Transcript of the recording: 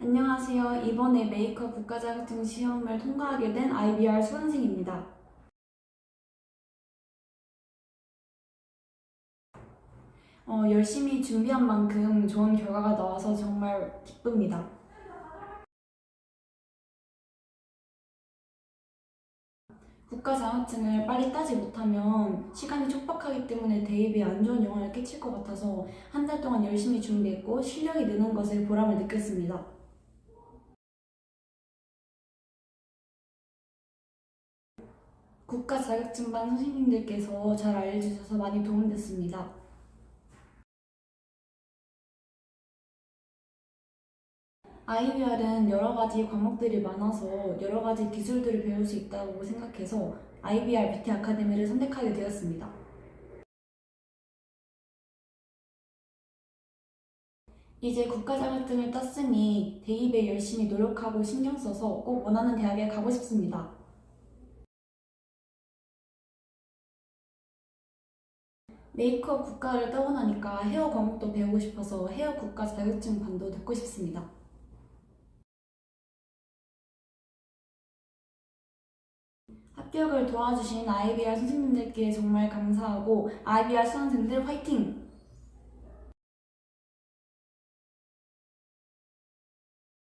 안녕하세요. 이번에 메이크업 국가자격증 시험을 통과하게 된 IBR 수강생입니다. 어, 열심히 준비한 만큼 좋은 결과가 나와서 정말 기쁩니다. 국가 자격증을 빨리 따지 못하면 시간이 촉박하기 때문에 대입에 안 좋은 영향을 끼칠 것 같아서 한 달 동안 열심히 준비했고 실력이 느는 것에 보람을 느꼈습니다. 국가 자격증반 선생님들께서 잘 알려주셔서 많이 도움됐습니다. IBR은 여러 가지 과목들이 많아서 여러 가지 기술들을 배울 수 있다고 생각해서 IBR 뷰티 아카데미를 선택하게 되었습니다. 이제 국가 자격증을 땄으니 대입에 열심히 노력하고 신경 써서 꼭 원하는 대학에 가고 싶습니다. 메이크업 국가를 따고 나니까 헤어 과목도 배우고 싶어서 헤어 국가 자격증 반도 듣고 싶습니다. 합격을 도와주신 IBR 선생님들께 정말 감사하고 IBR 수강생들 화이팅!